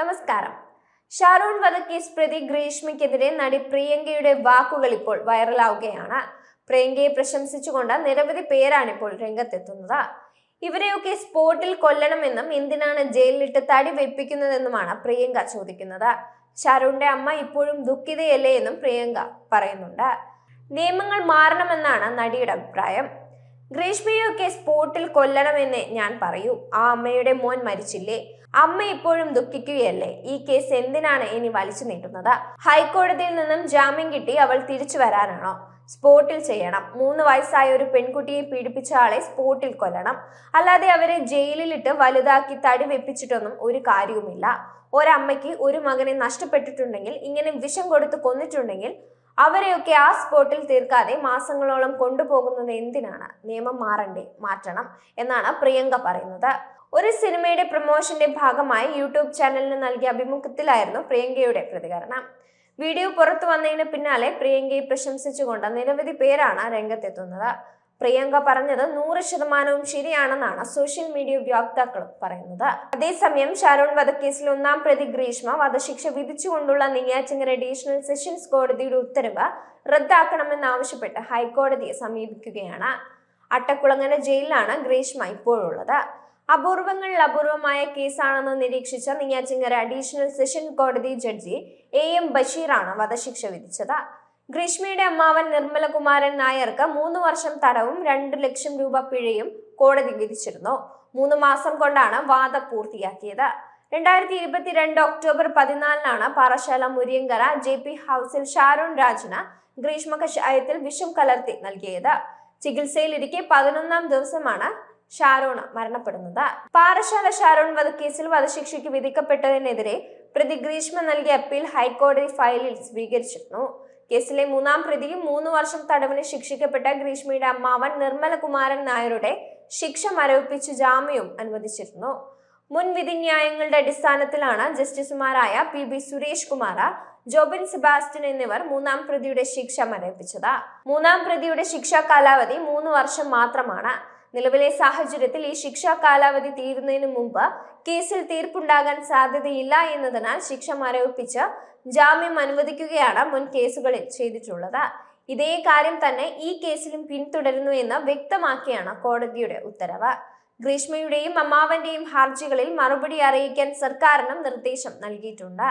നമസ്കാരം. ഷാരൂൺ വധക്കേസ് പ്രതി ഗ്രീഷ്മയ്ക്കെതിരെ നടി പ്രിയങ്കയുടെ വാക്കുകൾ ഇപ്പോൾ വൈറലാവുകയാണ്. പ്രിയങ്കയെ പ്രശംസിച്ചുകൊണ്ട് നിരവധി പേരാണ് ഇപ്പോൾ രംഗത്തെത്തുന്നത്. ഇവരെയൊക്കെ സ്പോട്ടിൽ കൊല്ലണമെന്നും എന്തിനാണ് ജയിലിലിട്ട് തടി വെപ്പിക്കുന്നതെന്നുമാണ് പ്രിയങ്ക ചോദിക്കുന്നത്. ഷാരൂണിന്റെ അമ്മ ഇപ്പോഴും ദുഃഖിതയല്ലേ എന്നും പ്രിയങ്ക പറയുന്നുണ്ട്. നിയമങ്ങൾ മാറണമെന്നാണ് നടിയുടെ അഭിപ്രായം. ഗ്രീഷ്മയൊക്കെ സ്പോട്ടിൽ കൊല്ലണമെന്ന് ഞാൻ പറയൂ. ആ അമ്മയുടെ മോൻ മരിച്ചില്ലേ? അമ്മ ഇപ്പോഴും ദുഃഖിക്കുകയല്ലേ? ഈ കേസ് എന്തിനാണ് ഇനി വലിച്ചു നീട്ടുന്നത്? ഹൈക്കോടതിയിൽ നിന്നും ജാമ്യം കിട്ടി അവൾ തിരിച്ചു വരാനാണോ? സ്പോട്ടിൽ ചെയ്യണം. മൂന്ന് വയസ്സായ ഒരു പെൺകുട്ടിയെ പീഡിപ്പിച്ച ആളെ സ്പോട്ടിൽ കൊല്ലണം. അല്ലാതെ അവരെ ജയിലിലിട്ട് വലുതാക്കി തടി വെപ്പിച്ചിട്ടൊന്നും ഒരു കാര്യവുമില്ല. ഒരമ്മയ്ക്ക് ഒരു മകനെ നഷ്ടപ്പെട്ടിട്ടുണ്ടെങ്കിൽ ഇങ്ങനെ വിഷം കൊടുത്ത് കൊന്നിട്ടുണ്ടെങ്കിൽ അവരെയൊക്കെ ആ സ്പോട്ടിൽ തീർക്കാതെ മാസങ്ങളോളം കൊണ്ടുപോകുന്നത് എന്തിനാണ്? നിയമം മാറണ്ടേ? മാറ്റണം എന്നാണ് പ്രിയങ്ക പറയുന്നത്. ഒരു സിനിമയുടെ പ്രൊമോഷന്റെ ഭാഗമായി യൂട്യൂബ് ചാനലിന് നൽകിയ അഭിമുഖത്തിലായിരുന്നു പ്രിയങ്കയുടെ പ്രതികരണം. വീഡിയോ പുറത്തു വന്നതിന് പിന്നാലെ പ്രിയങ്കയെ പ്രശംസിച്ചുകൊണ്ട് നിരവധി പേരാണ് രംഗത്തെത്തുന്നത്. പ്രിയങ്ക പറഞ്ഞത് നൂറ് ശതമാനവും ശരിയാണെന്നാണ് സോഷ്യൽ മീഡിയ ഉപയോക്താക്കളും പറയുന്നത്. അതേസമയം ഷാരോൺ വധക്കേസിൽ ഒന്നാം പ്രതി ഗ്രീഷ്മ വധശിക്ഷ വിധിച്ചുകൊണ്ടുള്ള നെയ്യാറ്റിങ്ങര അഡീഷണൽ സെഷൻസ് കോടതിയുടെ ഉത്തരവ് റദ്ദാക്കണമെന്നാവശ്യപ്പെട്ട് ഹൈക്കോടതിയെ സമീപിക്കുകയാണ്. അട്ടക്കുളങ്ങര ജയിലിലാണ് ഗ്രീഷ്മ ഇപ്പോഴുള്ളത്. അപൂർവങ്ങളിൽ അപൂർവമായ കേസാണെന്ന് നിരീക്ഷിച്ച നെയ്യാറ്റിങ്ങര അഡീഷണൽ സെഷൻ കോടതി ജഡ്ജി എ എം ബഷീറാണ് വധശിക്ഷ വിധിച്ചത്. ഗ്രീഷ്മയുടെ അമ്മാവൻ നിർമ്മലകുമാരൻ നായർക്ക് മൂന്ന് വർഷം തടവും രണ്ട് ലക്ഷം രൂപ പിഴയും കോടതി വിധിച്ചിരുന്നു. മൂന്ന് മാസം കൊണ്ടാണ് വാദം പൂർത്തിയാക്കിയത്. രണ്ടായിരത്തി ഇരുപത്തിരണ്ട് ഒക്ടോബർ പതിനാലിനാണ് പാറശാല മുരിയങ്കര ജെ പി ഹൗസിൽ ഷാരോൺ രാജിന് ഗ്രീഷ്മ കഷായത്തിൽ വിഷം കലർത്തി നൽകിയത്. ചികിത്സയിലിരിക്കെ പതിനൊന്നാം ദിവസമാണ് ഷാരോൺ മരണപ്പെടുന്നത്. പാറശാല ഷാരോൺ വധക്കേസിൽ വധശിക്ഷയ്ക്ക് വിധിക്കപ്പെട്ടതിനെതിരെ പ്രതി ഗ്രീഷ്മ നൽകിയ അപ്പീൽ ഹൈക്കോടതി ഫയലിൽ സ്വീകരിച്ചിരുന്നു. കേസിലെ മൂന്നാം പ്രതിയും മൂന്ന് വർഷം തടവിന് ശിക്ഷിക്കപ്പെട്ട ഗ്രീഷ്മയുടെ അമ്മാവൻ നിർമ്മലകുമാരൻ നായരുടെ ശിക്ഷ മരവിപ്പിച്ച് ജാമ്യവും അനുവദിച്ചിരുന്നു. മുൻ വിധിന്യായങ്ങളുടെ അടിസ്ഥാനത്തിലാണ് ജസ്റ്റിസുമാരായ പി ബി സുരേഷ് കുമാർ ജോബിൻ സെബാസ്റ്റ്യൻ എന്നിവർ മൂന്നാം പ്രതിയുടെ ശിക്ഷ മരവിപ്പിച്ചത്. മൂന്നാം പ്രതിയുടെ ശിക്ഷാ കാലാവധി മൂന്ന് വർഷം മാത്രമാണ്. നിലവിലെ സാഹചര്യത്തിൽ ഈ ശിക്ഷാ കാലാവധി തീരുന്നതിന് മുമ്പ് കേസിൽ തീർപ്പുണ്ടാകാൻ സാധ്യതയില്ല എന്നതിനാൽ ശിക്ഷ മരവിപ്പിച്ച് ജാമ്യം അനുവദിക്കുകയാണ് മുൻ കേസുകളിൽ ചെയ്തിട്ടുള്ളത്. ഇതേ കാര്യം തന്നെ ഈ കേസിലും പിന്തുടരുന്നു എന്ന് വ്യക്തമാക്കിയാണ് കോടതിയുടെ ഉത്തരവ്. ഗ്രീഷ്മയുടെയും അമ്മാവന്റെയും ഹർജികളിൽ മറുപടി അറിയിക്കാൻ സർക്കാരിനും നിർദ്ദേശം നൽകിയിട്ടുണ്ട്.